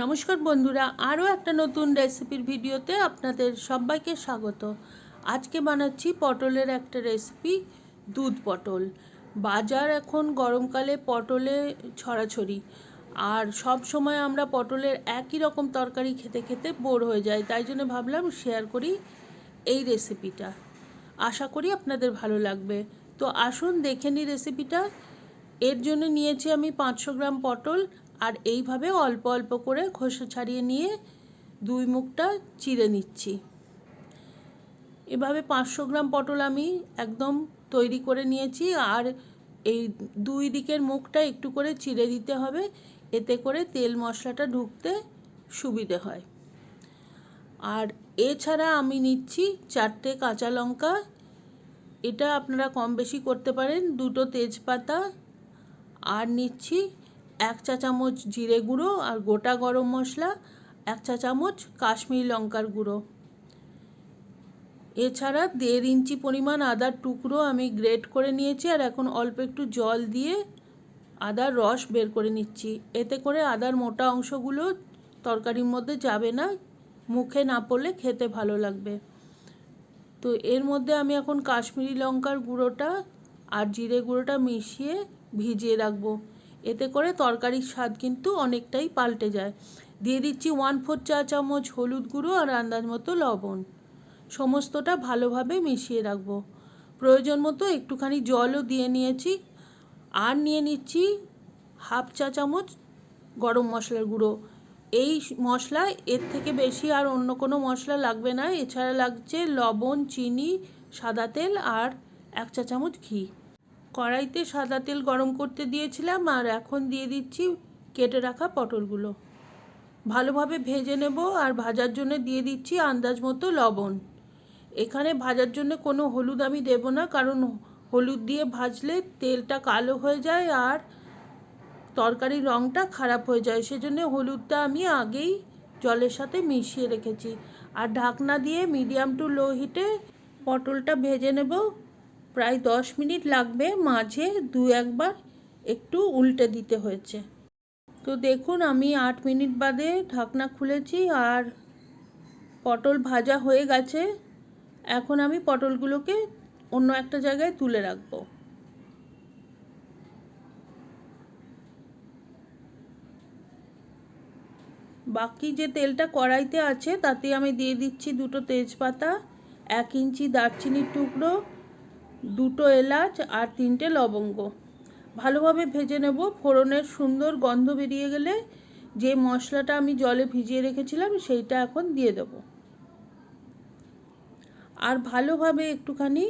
নমস্কার বন্ধুরা, আরও একটা নতুন রেসিপির ভিডিওতে আপনাদের সবাইকে স্বাগত। আজকে বানাচ্ছি পটলের একটা রেসিপি, দুধ পটল। বাজার এখন গরমকালে পটলে ছড়াছড়ি। আর সব সময় আমরা পটলের একই রকম তরকারি খেতে খেতে বোর হয়ে যাই, তাই জন্য ভাবলাম শেয়ার করি এই রেসিপিটা। আশা করি আপনাদের ভালো লাগবে। তো আসুন দেখে নিই রেসিপিটা। এর জন্য নিয়েছি আমি পাঁচশো গ্রাম পটল আর এইভাবে অল্প অল্প করে খোসা ছাড়িয়ে নিয়ে দুই মুখটা চিড়ে নিচ্ছি। এভাবে পাঁচশো গ্রাম পটল আমি একদম তৈরি করে নিয়েছি আর এই দুই দিকের মুখটা একটু করে চিড়ে দিতে হবে, এতে করে তেল মশলাটা ঢুকতে সুবিধে হয়। আর এছাড়া আমি নিচ্ছি চারটে কাঁচা লঙ্কা, এটা আপনারা কম বেশি করতে পারেন, দুটো তেজপাতা, আর নিচ্ছি এক চা চামচ জিরে গুঁড়ো আর গোটা গরম মশলা, এক চা চামচ কাশ্মীরি লঙ্কার গুঁড়ো। এছাড়া দেড় ইঞ্চি পরিমাণ আদার টুকরো আমি গ্রেট করে নিয়েছি আর এখন অল্প একটু জল দিয়ে আদার রস বের করে নিচ্ছি। এতে করে আদার মোটা অংশগুলো তরকারির মধ্যে যাবে না, মুখে না পড়লে খেতে ভালো লাগবে। তো এর মধ্যে আমি এখন কাশ্মীরি লঙ্কার গুঁড়োটা আর জিরে গুঁড়োটা মিশিয়ে ভিজিয়ে রাখব। এতে করে তরকারির স্বাদ কিন্তু অনেকটাই পাল্টে যায়। দিয়ে দিচ্ছি ওয়ান ফোর চা চামচ হলুদ গুঁড়ো আর আন্দাজ মতো লবণ। সমস্তটা ভালোভাবে মিশিয়ে রাখব। প্রয়োজন মতো একটুখানি জলও দিয়ে নিয়েছি। আর নিয়ে নিচ্ছি হাফ চা চামচ গরম মশলার গুঁড়ো। এই মশলা এর থেকে বেশি আর অন্য কোনো মশলা লাগবে না। এছাড়া লাগছে লবণ, চিনি, সাদা তেল আর এক চা চামচ ঘি। কড়াইতে সাদা তেল গরম করতে দিয়েছিলাম আর এখন দিয়ে দিচ্ছি কেটে রাখা পটলগুলো। ভালোভাবে ভেজে নেব আর ভাজার জন্য দিয়ে দিচ্ছি আন্দাজ মতো লবণ। এখানে ভাজার জন্য কোনো হলুদ আমি দেব না, কারণ হলুদ দিয়ে ভাজলে তেলটা কালো হয়ে যায় আর তরকারির রঙটা খারাপ হয়ে যায়। সেজন্য হলুদটা আমি আগেই জলের সাথে মিশিয়ে রেখেছি। আর ঢাকনা দিয়ে মিডিয়াম টু লো হিটে পটলটা ভেজে নেব। প্রায় দশ মিনিট লাগবে মাঝে দু একবার একটু উল্টে দিতে হয়েছে। তো দেখুন, আমি আট মিনিট বাদে ঢাকনা খুলেছি আর পটল ভাজা হয়ে গেছে। এখন আমি পটলগুলোকে অন্য একটা জায়গায় তুলে রাখব। বাকি যে তেলটা কড়াইতে আছে, তাতে আমি দিয়ে দিচ্ছি দুটো তেজপাতা, এক ইঞ্চি দারচিনির টুকরো দুটো এলাচ আর তিনটে লবঙ্গ। ভালোভাবে ভেজে নেব। ফোড়নের সুন্দর গন্ধ বেরিয়ে গেলে যে মশলাটা আমি জলে ভিজিয়ে রেখেছিলাম সেইটা এখন দিয়ে দেব। আর ভালোভাবে একটুখানি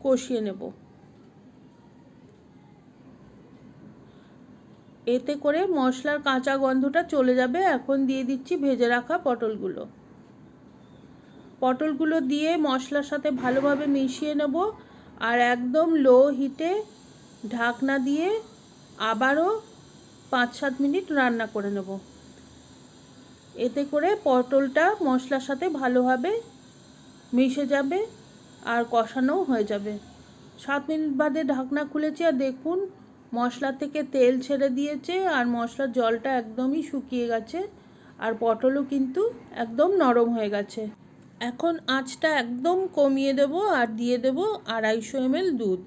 কষিয়ে নেব। এতে করে মশলার কাঁচা গন্ধটা চলে যাবে। এখন দিয়ে দিচ্ছি ভেজে রাখা পটলগুলো। পটলগুলো দিয়ে মশলার সাথে ভালোভাবে মিশিয়ে নেব আর একদম লো হিটে ঢাকনা দিয়ে আবারও পাঁচ সাত মিনিট রান্না করে নেব। এতে করে পটলটা মশলার সাথে ভালোভাবে মিশে যাবে আর কষানোও হয়ে যাবে। সাত মিনিট বাদে ঢাকনা খুলেছি আর দেখুন মশলা থেকে তেল ছেড়ে দিয়েছে আর মশলার জলটা একদমই শুকিয়ে গেছে আর পটলও কিন্তু একদম নরম হয়ে গেছে। এখন আঁচটা একদম কমিয়ে দেব আর দিয়ে দেব আড়াইশো এমএল দুধ।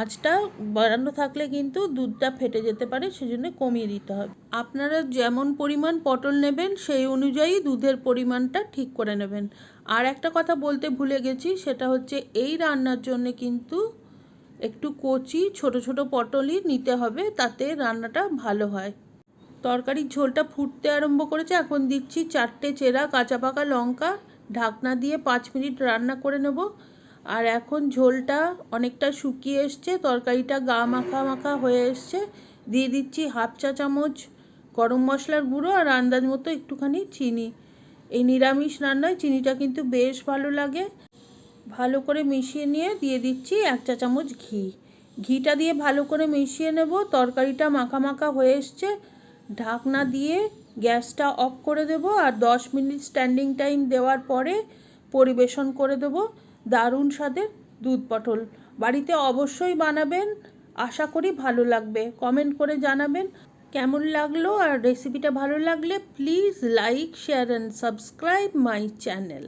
আঁচটা বাড়ানো থাকলে কিন্তু দুধটা ফেটে যেতে পারে, সেজন্য কমিয়ে দিতে হবে। আপনারা যেমন পরিমাণ পটল নেবেন, সেই অনুযায়ী দুধের পরিমাণটা ঠিক করে নেবেন। আর একটা কথা বলতে ভুলে গেছি, সেটা হচ্ছে এই রান্নার জন্য কিন্তু একটু কচি, ছোট ছোট পটলই নিতে হবে, তাতে রান্নাটা ভালো হয়। তরকারির ঝোলটা ফুটতে আরম্ভ করেছে, এখন দিচ্ছি চারটে চেরা কাঁচা পাকা লঙ্কা ঢাকনা দিয়ে পাঁচ মিনিট রান্না করে নেব। আর এখন ঝোলটা অনেকটা শুকিয়ে এসছে, তরকারিটা গা মাখা মাখা হয়ে এসছে। দিয়ে দিচ্ছি হাফ চা চামচ গরম মশলার গুঁড়ো আর আন্দাজ মতো একটুখানি চিনি। এই নিরামিষ রান্নায় চিনিটা কিন্তু বেশ ভালো লাগে। ভালো করে মিশিয়ে নিয়ে দিয়ে দিচ্ছি এক চা চামচ ঘি। ঘিটা দিয়ে ভালো করে মিশিয়ে নেব। তরকারিটা মাখা মাখা হয়ে এসছে। ঢাকনা দিয়ে গ্যাসটা অফ করে দেব আর দশ মিনিট স্ট্যান্ডিং টাইম দেওয়ার পরে পরিবেশন করে দেব দারুণ স্বাদের দুধ পটল। বাড়িতে অবশ্যই বানাবেন, আশা করি ভালো লাগবে। কমেন্ট করে জানাবেন কেমন লাগল আর রেসিপিটা ভালো লাগলে please like share and subscribe my channel